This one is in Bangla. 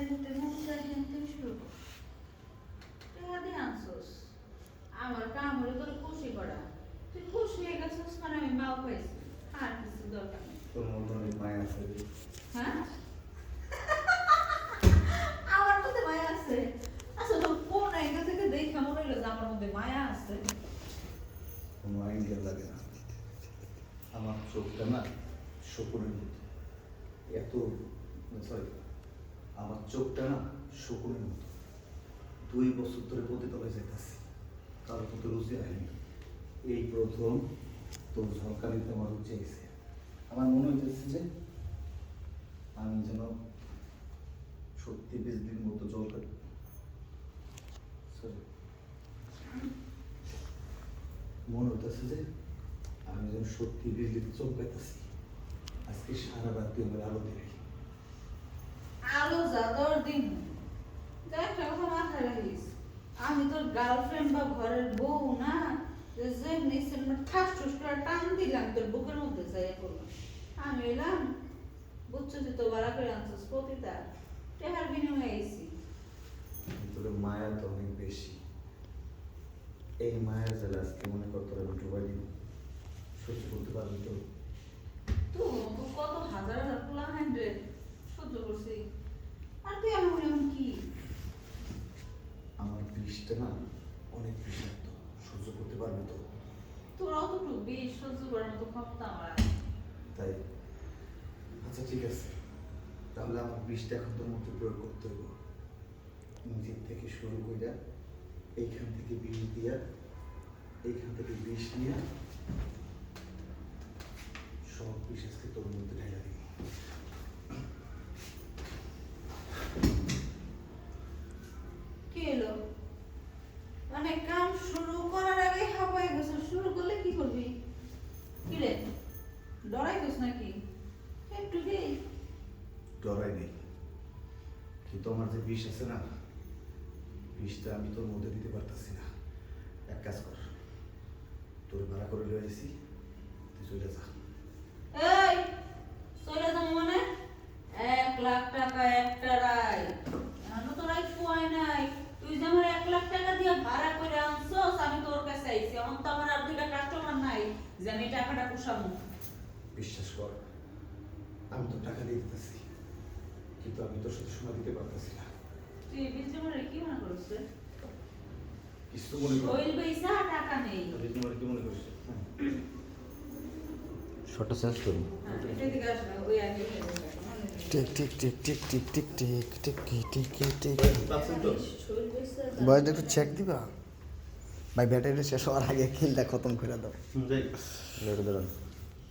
যাইতে মন চাই হেনতে শুরু টাকা আনছোস আমার কাম হলো তোর খুশি করা তুই খুশি হয়ে গেছিস মানে আমি মাও পাইছি আর কিছু দরকার তোর মধ্যে অনেক মায়া আছে হ্যাঁ আমার মধ্যে মায়া আছে আচ্ছা তো কোন অ্যাঙ্গেল থেকে দেখে মনে হলো যে আমার মধ্যে মায়া আছে কোনো আইডিয়া লাগে না আমার চোখটা না শকুনের মতো এত সরি আমার চোখটা না শকুনের মতো। দুই বছর ধরে পতিতলায় যেতেছি কারও তো রুচি হয়নি এই প্রথম তোর ঝলকালিতে আমার রুচি আইছে। আমার মনে হইতেছে যে আমি যেন সত্যি বিজলির মতো জলকা সরি মনে হইতেছে যে আমি যেন সত্যি বিজলিতে চোখ পাইতেছি। আজকে সারা রাত আমার আলো দিবি যাদর দিন। দেখ একটা মাথায় রাখিস, আমি তোর গার্লফ্রেন্ড বা ঘরের বউ না যেমনি ঠাস ঠুস করে টান দিলাম তোর বুকের মধ্যে যাই করলাম আমি এলাম, বুঝছ তুই তো ভাড়া করে আনছিস প্রতিটা টেহার বিনিময়ে আইসি তোর মায়া তো অনেক বেশি। এই আজকে মনে কর তোর আমি ডুবাই দিব সহ্য করতে পারবি তো তো তো কত হাজার হাজার পোলা হান্ড্রেড সহ্য করছি আর তুই এমন এমন কি আমার বিষটা না অনেক বিষাক্ত সহ্য করতে পারবে তো। তোর অতটুকু বেশ সহ্য করার মতো ক্ষমতা আমার আছে। তাই? আচ্ছা ঠিক আছে। তাহলে আমার বিষটা এখন তোর মধ্যে প্রয়োগ করতে হবে নিজের থেকে শুরু কইরা এইখান থেকে বিষ দিয়া এইখান থেকে বিষ নিয়ে সব বিষ আজকে তোর মধ্যে ঢেলা দিবি কি এলো মানে কাম শুরু করার আগে হাঁপাই গেছে শুরু করলে কি করবি কি রে ডরাই গেছ নাকি? একটু কি ডরাই নেই। কিন্তু আমার যে বিষ আছে না বিষটা আমি তোর মধ্যে দিতে পারতাছি না। এক কাজ কর তোর ভাড়া করে লয়ে আইছি তুই চলে যা। এই চলে যাব মানে? এক লাখ টাকা একটা রায়। এখনও তো রায় পোয়াই নাই। তুই যে আমার এক লাখ টাকা দিয়ে ভাড়া করে আনছস আমি তোর কাছে আইছি। এখন তো আমার আর দুইটা কাস্টমার নাই যে আমি টাকাটা পোষাবো বিশ্বাস কর আমি তো টাকা দিয়ে দিতেছি কিন্তু আমি তোর সাথে সময় দিতে পারতেছি না তুই মনে মনে কিছু মনে কর পয়সা টাকা নেই মনে হ্যাঁ, মনে বয়স একটু চেক দিবা ভাই ব্যাটারি শেষ হওয়ার আগে কিলটা খতম করে দাও দাঁড়ান